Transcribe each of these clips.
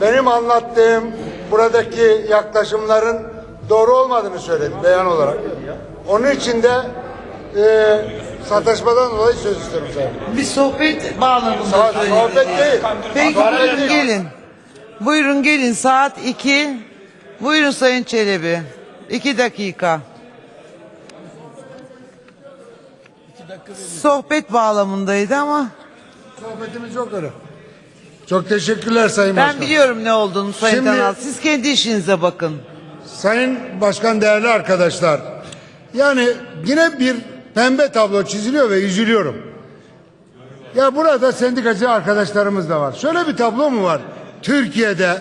benim anlattığım buradaki yaklaşımların doğru olmadığını söyledi beyan olarak. Onun için de e, sataşmadan dolayı söz istiyorum sayın. Bir sohbet bağlamında Saat söyledi sohbet değil. Peki buyurun değil. gelin. Buyurun gelin saat 2. Buyurun Sayın Çelebi. 2 dakika. Sohbet bağlamındaydı ama Sohbetimiz yok öyle. Çok teşekkürler Sayın ben Başkan. biliyorum ne olduğunu Sayın Şimdi- Tanal. Siz kendi işinize bakın. Sayın Başkan değerli arkadaşlar. Yani yine bir pembe tablo çiziliyor ve üzülüyorum. Ya burada sendikacı arkadaşlarımız da var. Şöyle bir tablo mu var? Türkiye'de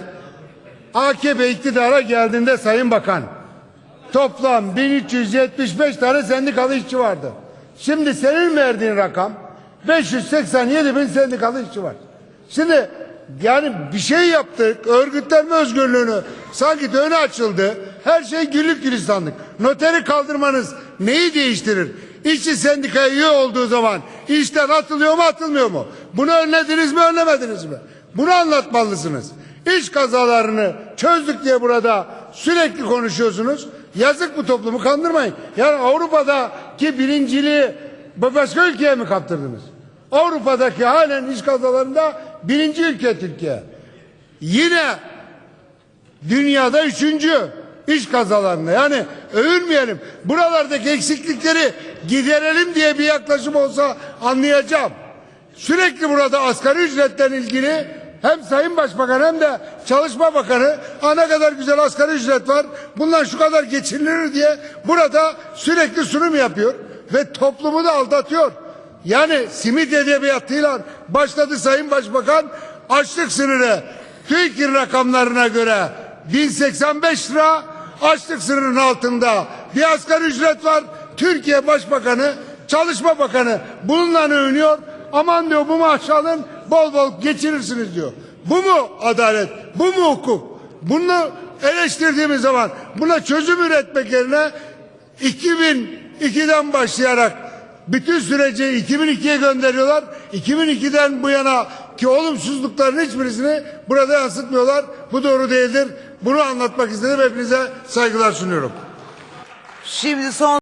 AKP iktidara geldiğinde Sayın Bakan toplam 1375 tane sendikalı işçi vardı. Şimdi senin verdiğin rakam 587 bin sendikalı işçi var. Şimdi yani bir şey yaptık, örgütlenme özgürlüğünü sanki önü açıldı. Her şey güllük gülistanlık. Noteri kaldırmanız neyi değiştirir? İşçi sendikaya üye olduğu zaman işten atılıyor mu atılmıyor mu? Bunu önlediniz mi önlemediniz mi? Bunu anlatmalısınız. İş kazalarını çözdük diye burada sürekli konuşuyorsunuz. Yazık bu toplumu kandırmayın. Yani Avrupa'daki birinciliği başka ülkeye mi kaptırdınız? Avrupa'daki halen iş kazalarında birinci ülke Türkiye. Yine dünyada üçüncü iş kazalarında. Yani övünmeyelim. Buralardaki eksiklikleri giderelim diye bir yaklaşım olsa anlayacağım. Sürekli burada asgari ücretten ilgili hem Sayın Başbakan hem de Çalışma Bakanı ana kadar güzel asgari ücret var. Bundan şu kadar geçinilir diye burada sürekli sunum yapıyor ve toplumu da aldatıyor. Yani simit edebiyatıyla başladı Sayın Başbakan açlık sınırı TÜİK'in rakamlarına göre 1085 lira açlık sınırının altında bir asgari ücret var. Türkiye Başbakanı, Çalışma Bakanı bununla övünüyor. Aman diyor bu maaşı alın bol bol geçirirsiniz diyor. Bu mu adalet? Bu mu hukuk? Bunu eleştirdiğimiz zaman buna çözüm üretmek yerine 2002'den başlayarak bütün süreci 2002'ye gönderiyorlar. 2002'den bu yana ki olumsuzlukların hiçbirisini burada yansıtmıyorlar. Bu doğru değildir. Bunu anlatmak istedim. Hepinize saygılar sunuyorum. Şimdi son